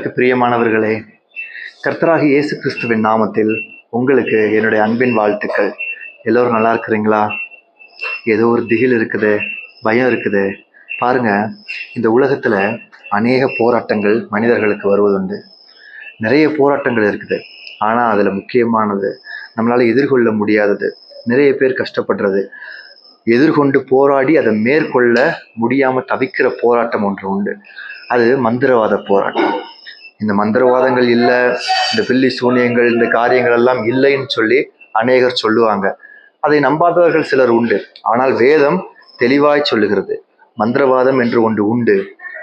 கர்த்தருக்கு பிரியமானவர்களே கர்த்தராக இயேசு கிறிஸ்துவின் நாமத்தில் உங்களுக்கு என்னுடைய அன்பின் வாழ்த்துக்கள். எல்லோரும் நல்லா இருக்கிறீங்களா? ஏதோ ஒரு திகில் இருக்குது பயம் இருக்குது. பாருங்க இந்த உலகத்தில் அநேக போராட்டங்கள் மனிதர்களுக்கு வருவதுண்டு. நிறைய போராட்டங்கள் இருக்குது. ஆனால் அதில் முக்கியமானது நம்மளால் எதிர்கொள்ள முடியாதது. நிறைய பேர் கஷ்டப்படுறது. எதிர்கொண்டு போராடி அதை மேற்கொள்ள முடியாமல் தவிக்கிற போராட்டம் ஒன்று உண்டு. அது மந்திரவாத போராட்டம். இந்த மந்திரவாதங்கள் இல்லை இந்த பில்லி சூனியங்கள் இந்த காரியங்கள் எல்லாம் இல்லைன்னு சொல்லி அநேகர் சொல்லுவாங்க. அதை நம்பாதவர்கள் சிலர் உண்டு. ஆனால் வேதம் தெளிவாய் சொல்லுகிறது. மந்திரவாதம் என்று ஒன்று உண்டு.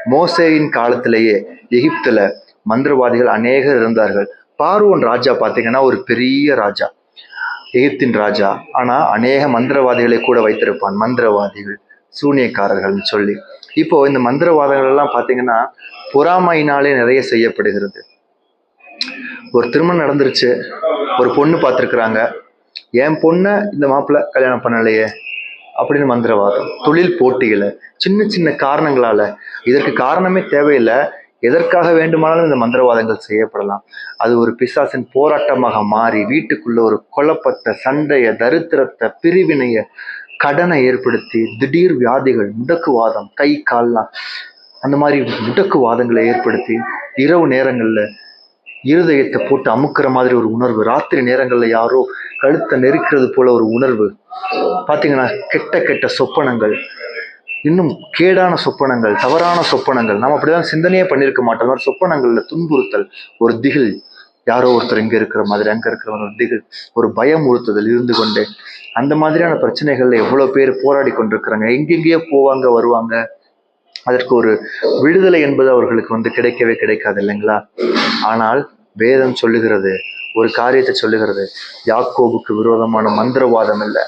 மோசேயின் காலத்திலேயே எகிப்துல மந்திரவாதிகள் அநேகர் இருந்தார்கள். பார்வோன் ராஜா பார்த்தீங்கன்னா ஒரு பெரிய ராஜா. எகிப்தின் ராஜா. ஆனால் அநேக மந்திரவாதிகளை கூட வைத்திருப்பான். மந்திரவாதிகள். சூனியக்காரர்கள்னு சொல்லி. இப்போ இந்த மந்திரவாதங்கள் எல்லாம் பார்த்தீங்கன்னா பொறாமையினாலே நிறைய செய்யப்படுகிறது. ஒரு திருமணம் நடந்துருச்சு. ஒரு பொண்ணு பார்த்துருக்குறாங்க. என் பொண்ணை இந்த மாப்பிள்ளை கல்யாணம் பண்ணலையே அப்படின்னு மந்திரவாதம். தொழில் போட்டியில சின்ன சின்ன காரணங்களால. இதற்கு காரணமே தேவையில்லை. எதற்காக வேண்டுமானாலும் இந்த மந்திரவாதங்கள் செய்யப்படலாம். அது ஒரு பிசாசின் போராட்டமாக மாறி வீட்டுக்குள்ள ஒரு குழப்பத்தை சண்டைய தரித்திரத்தை பிரிவினைய கடனை ஏற்படுத்தி திடீர் வியாதிகள் முடக்குவாதம் கை கால்லாம் அந்த மாதிரி முடக்குவாதங்களை ஏற்படுத்தி இரவு நேரங்களில் இருதயத்தை போட்டு அமுக்குற மாதிரி ஒரு உணர்வு ராத்திரி நேரங்களில் யாரோ கழுத்தை நெருக்கிறது போல ஒரு உணர்வு. பார்த்தீங்கன்னா கெட்ட கெட்ட சொப்பனங்கள். இன்னும் கேடான சொப்பனங்கள் தவறான சொப்பனங்கள். நம்ம அப்படிதான் சிந்தனையே பண்ணியிருக்க மாட்டோம். அந்த துன்புறுத்தல் ஒரு திகில் யாரோ ஒருத்தர் இங்க இருக்கிற மாதிரி அங்க இருக்கிறவங்க வந்து ஒரு பயம் உறுத்துதல் இருந்து கொண்டு அந்த மாதிரியான பிரச்சனைகள்ல எவ்வளவு பேர் போராடி கொண்டிருக்கிறாங்க எங்கெங்கேயோ போவாங்க வருவாங்க. அதற்கு ஒரு விடுதலை என்பது அவர்களுக்கு வந்து கிடைக்கவே கிடைக்காது இல்லைங்களா? ஆனால் வேதம் சொல்லுகிறது ஒரு காரியத்தை சொல்லுகிறது. யாக்கோபுக்கு விரோதமான மந்திரவாதம் இல்லை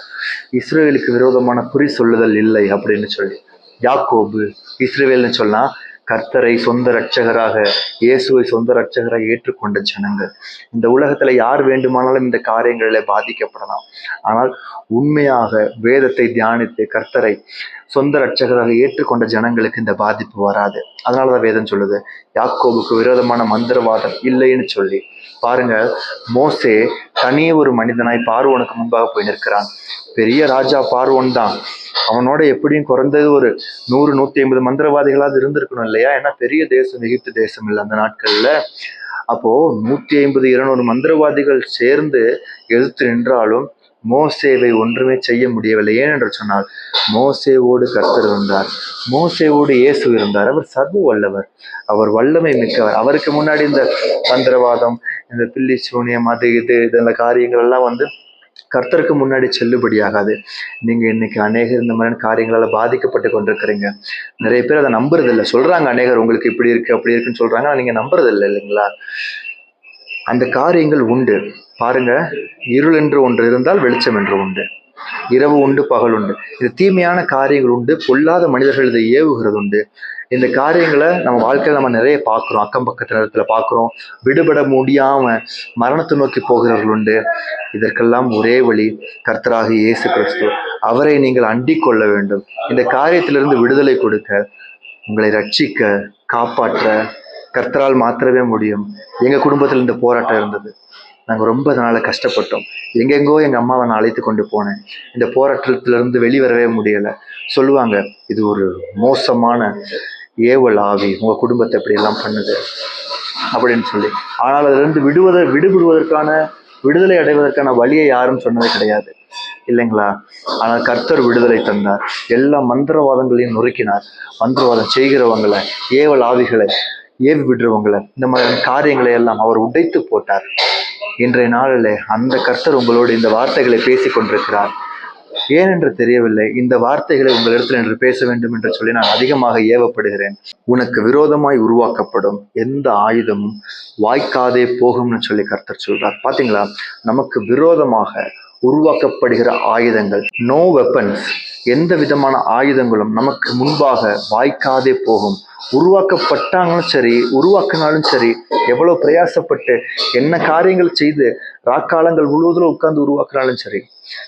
இஸ்ரேலுக்கு விரோதமான குறி சொல்லுதல் இல்லை அப்படின்னு சொல்லி. யாக்கோபு இஸ்ரேல்னு சொன்னா கர்த்தரை சொந்த ரட்சகராக இயேசுவை சொந்த ரட்சகராக ஏற்றுக்கொண்ட ஜனங்கள். இந்த உலகத்துல யார் வேண்டுமானாலும் இந்த காரியங்களில் பாதிக்கப்படலாம். ஆனால் உண்மையாக வேதத்தை தியானித்து கர்த்தரை சொந்த ரட்சகராக ஏற்றுக்கொண்ட ஜனங்களுக்கு இந்த பாதிப்பு வராது. அதனாலதான் வேதம் சொல்லுது யாக்கோபுக்கு விரோதமான மந்திரவாதம் இல்லைன்னு சொல்லி. பாருங்க மோசே தனி ஒரு மனிதனாய் பார்வனுக்கு முன்பாக போய் நிற்கிறான் பெரிய ராஜா பார்வன் தான். அவனோட எப்படியும் குறைந்தது ஒரு நூறு நூத்தி ஐம்பது மந்திரவாதிகளாவது இருந்திருக்கணும் இல்லையா? ஏன்னா பெரிய தேசம் எகிப்து தேசம் இல்லை அந்த நாட்கள்ல. அப்போ நூத்தி ஐம்பது இருநூறு மந்திரவாதிகள் சேர்ந்து எதிர்த்து நின்றாலும் மோசேவை ஒன்றுமே செய்ய முடியவில்லை. ஏனென்று சொன்னால் மோசேவோடு கர்த்தர் இருந்தார். மோசேவோடு இயேசு இருந்தார். அவர் சர்வ வல்லவர். அவர் வல்லமை மிக்கவர். அவருக்கு முன்னாடி இந்த மந்திரவாதம் இந்த பில்லி சூனியம் அது இது இந்த காரியங்கள் எல்லாம் வந்து கர்த்தருக்கு முன்னாடி செல்லுபடியாகாது. நீங்க இன்னைக்கு அநேகர் இந்த மாதிரியான காரியங்களால பாதிக்கப்பட்டு கொண்டிருக்கிறீங்க. நிறைய பேர் அதை நம்புறதில்லை. சொல்கிறாங்க சொல்றாங்க அநேகர் உங்களுக்கு இப்படி இருக்கு அப்படி இருக்குன்னு சொல்றாங்க. ஆனா நீங்க நம்புறதில்லை இல்லைங்களா? அந்த காரியங்கள் உண்டு. பாருங்க இருள் என்று ஒன்று இருந்தால் வெளிச்சம் என்று உண்டு. இரவு உண்டு பகல் உண்டு. இது தீமையான காரியங்கள் உண்டு. பொல்லாத மனிதர்கள் இதை ஏவுகிறது உண்டு. இந்த காரியங்களை நம்ம வாழ்க்கையில நம்ம நிறைய பார்க்குறோம். அக்கம் பக்கத்து நேரத்துல பார்க்குறோம். விடுபட முடியாம மரணத்தை நோக்கி போகிறவர்கள் உண்டு. இதற்கெல்லாம் ஒரே வழி கர்த்தராக இயேசு கிறிஸ்து. அவரை நீங்கள் அண்டிக் கொள்ள வேண்டும். இந்த காரியத்திலிருந்து விடுதலை கொடுக்க உங்களை ரட்சிக்க காப்பாற்ற கர்த்தரால் மாற்றவே முடியும். எங்கள் குடும்பத்தில் இந்த போராட்டம் இருந்தது. நாங்கள் ரொம்ப அதனால் கஷ்டப்பட்டோம். எங்கெங்கோ எங்கள் அம்மாவை நான் அழைத்து கொண்டு போனேன். இந்த போராட்டத்திலிருந்து வெளிவரவே முடியலை. சொல்லுவாங்க இது ஒரு மோசமான ஏவல் ஆவி. உங்கள் குடும்பத்தை இப்படி எல்லாம் பண்ணுது. அப்படின்னு சொல்லி. ஆனால் அதிலிருந்து விடுவதை விடுபடுவதற்கான விடுதலை அடைவதற்கான வழியை யாரும் சொன்னதே கிடையாது. இல்லைங்களா? ஆனால் கர்த்தர் விடுதலை தந்தார். எல்லா மந்திரவாதங்களையும் நொறுக்கினார். மந்திரவாதம் செய்கிறவங்களை ஏவல் ஆவிகளை ஏவி விடுறவங்களை இந்த மாதிரியான காரியங்களை எல்லாம் அவர் உடைத்து போட்டார். இன்றைய நாளில் அந்த கர்த்தர் உங்களோடு இந்த வார்த்தைகளை பேசி கொண்டிருக்கிறார். ஏனென்று தெரியவில்லை இந்த வார்த்தைகளை உங்களிடத்தில் என்று பேச வேண்டும் என்று சொல்லி நான் அதிகமாக ஏவப்படுகிறேன். உனக்கு விரோதமாய் உருவாக்கப்படும் எந்த ஆயுதமும் வாய்க்காதே போகும்னு சொல்லி கர்த்தர் சொல்றார். பாத்தீங்களா? நமக்கு விரோதமாக உருவாக்கப்படுகிற ஆயுதங்கள் நோ வெப்பன்ஸ் எந்த விதமான ஆயுதங்களும் நமக்கு முன்பாக வாய்க்காதே போகும். உருவாக்கப்பட்டாங்களும் சரி உருவாக்கினாலும் சரி எவ்வளவு பிரயாசப்பட்டு என்ன காரியங்கள் செய்து ராக்காலங்கள் முழுவதும் உட்கார்ந்து உருவாக்குனாலும் சரி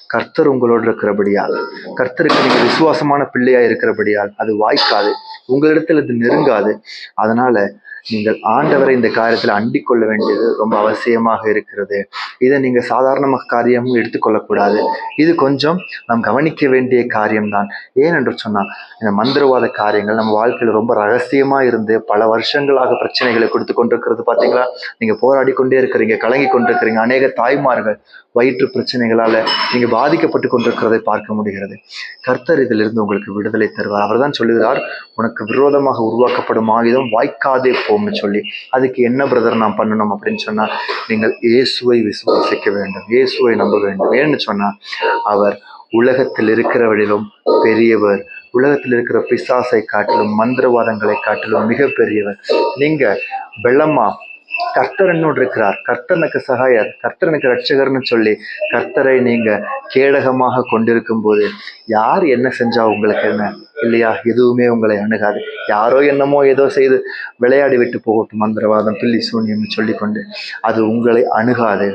கர்த்தர் உங்களோடு இருக்கிறபடியால் கர்த்தருக்கு நீங்கள் விசுவாசமான பிள்ளையா இருக்கிறபடியால் அது வாய்க்காது. உங்களிடத்தில் அது நெருங்காது. அதனால நீங்கள் ஆண்டவரை இந்த காரியத்தில் அண்டிக் கொள்ள வேண்டியது ரொம்ப அவசியமாக இருக்கிறது. இதை நீங்கள் சாதாரணமாக காரியமும் எடுத்துக்கொள்ளக்கூடாது. இது கொஞ்சம் நாம் கவனிக்க வேண்டிய காரியம்தான். ஏனென்று சொன்னால் இந்த மந்திரவாத காரியங்கள் நம்ம வாழ்க்கையில் ரொம்ப ரகசியமாக இருந்து பல வருஷங்களாக பிரச்சனைகளை கொடுத்து கொண்டிருக்கிறது. பார்த்தீங்களா? நீங்கள் போராடி கொண்டே இருக்கிறீங்க கலங்கி கொண்டிருக்கிறீங்க. அநேக தாய்மார்கள் வயிற்று பிரச்சனைகளால் நீங்கள் பாதிக்கப்பட்டு கொண்டிருக்கிறதை பார்க்க முடிகிறது. கர்த்தர் இதிலிருந்து உங்களுக்கு விடுதலை தருவார். அவர் தான் சொல்லுகிறார் உனக்கு விரோதமாக உருவாக்கப்படும் ஆயுதம் வாய்க்காதே போம்னு சொல்லி. அதுக்கு என்ன பிரதர் நான் பண்ணணும்? அப்படின்னு சொன்னால் நீங்கள் இயேசுவை விசுவாசிக்க வேண்டும். இயேசுவை நம்ப வேண்டும். ஏன்னு சொன்னால் அவர் உலகத்தில் இருக்கிறவரிலும் பெரியவர் உலகத்தில் இருக்கிற பிசாசை காட்டிலும் மந்திரவாதங்களை காட்டிலும் மிகப்பெரியவர். நீங்கள் நீங்க வெள்ளமா கர்த்தர் என்னோடு இருக்கிறார். கர்த்தர் எனக்கு சகாயர். கர்த்தர் எனக்கு ரட்சகர்னு சொல்லி கர்த்தரை நீங்க கேடகமாக கொண்டிருக்கும் போது யார் என்ன செஞ்சா உங்களுக்கு என்ன? இல்லையா? எதுவுமே உங்களை அணுகாது. யாரோ என்னமோ ஏதோ செய்து விளையாடி விட்டு போகட்டும் மந்திரவாதம் பில்லி சூன்யம்னு சொல்லிக்கொண்டு அது உங்களை அணுகாது.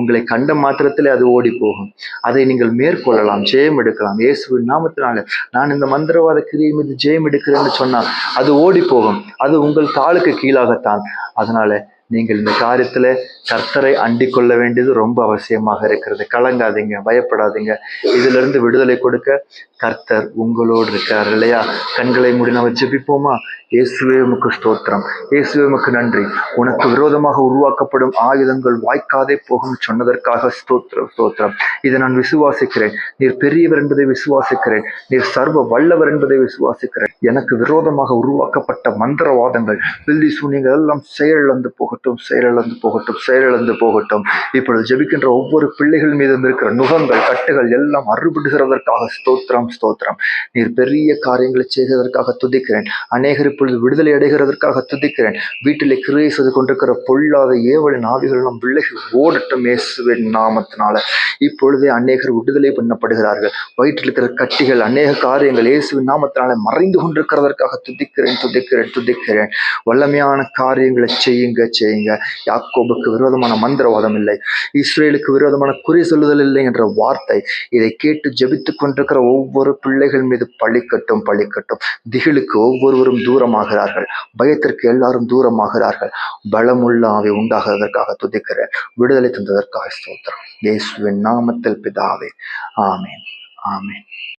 உங்களை கண்ட மாத்திரத்திலே அது ஓடி போகும் அதை நீங்கள் மேற்கொள்ளலாம் ஜெயம் எடுக்கலாம். இயேசுவின் நாமத்தினால நான் இந்த மந்திரவாத கிரியை மீது ஜெயம் எடுக்கிறேன்னு சொன்னால் அது ஓடி போகும் அது உங்கள் காலுக்கு கீழாகத்தான். அதனால நீங்கள் இந்த காரியத்தில் கர்த்தரை அண்டிக் கொள்ள வேண்டியது ரொம்ப அவசியமாக இருக்கிறது. கலங்காதீங்க பயப்படாதீங்க. இதிலிருந்து விடுதலை கொடுக்க கர்த்தர் உங்களோடு இருக்கார் இல்லையா? கண்களை மூடி நம்ம ஜெபிப்போமா? இயேசுவே உமக்கு ஸ்தோத்திரம். இயேசுவே உமக்கு நன்றி. உனக்கு விரோதமாக உருவாக்கப்படும் ஆயுதங்கள் வாய்க்காதே போகும் சொன்னதற்காக ஸ்தோத்திரம் ஸ்தோத்திரம். இதை நான் விசுவாசிக்கிறேன். நீர் பெரியவர் என்பதை விசுவாசிக்கிறேன். நீர் சர்வ வல்லவர் என்பதை விசுவாசிக்கிறேன். எனக்கு விரோதமாக உருவாக்கப்பட்ட மந்திரவாதங்கள் பில்லி சூனியங்கள் எல்லாம் செயலிழந்து போகட்டும் செயலிழந்து போகட்டும் செயலிழந்து போகட்டும். இப்பொழுது ஜெபிக்கின்ற ஒவ்வொரு பிள்ளைகள் மீதும் இருக்கிற நுகங்கள் கட்டுகள் எல்லாம் அறுபடுகிறதற்காக ஸ்தோத்திரம். ஸ்தோத்திரம். நீர் பெரிய காரியங்களை செய்ததற்காக துதிக்கிறேன். அநேகர் இப்பொழுது விடுதலை அடைகிறதற்காக துதிக்கிறேன். வீட்டிலே கிரியை செய்து கொண்டிருக்கிற பொல்லாத ஏவலின் ஆவிகள் நம் பிள்ளைகள் ஓடட்டும் இயேசுவின் நாமத்தினால. இப்பொழுதே அநேகர் விடுதலை பண்ணப்படுகிறார்கள். வயிற்றில் இருக்கிற கட்டிகள் அநேக காரியங்கள் இயேசுவின் நாமத்தினால மறைந்து கொண்டிருக்கிறதற்காக துதிக்கிறேன் துதிக்கிறேன் துதிக்கிறேன். வல்லமையான காரியங்களை செய்யுங்க செய்யுங்க. யாக்கோபுக்கு விரோதமான மந்திரவாதம் இல்லை. இஸ்ரேலுக்கு விரோதமான குறி சொல்லுதல் இல்லை என்ற வார்த்தை. இதை கேட்டு ஜெபித்துக் கொண்டிருக்கிற ஒவ்வொரு ஒவ்வொரு பிள்ளைகள் மீது பழிக்கட்டும் பழிக்கட்டும். திகிலுக்கு ஒவ்வொருவரும் தூரமாகிறார்கள். பயத்திற்கு எல்லாரும் தூரமாகிறார்கள். பலமுள்ள ஆவி உண்டாகிறதற்காக துதிக்கிறேன். விடுதலை தந்ததற்காக ஸ்தோத்திரம். இயேசுவின் நாமத்தில் பிதாவே. ஆமேன். ஆமேன்.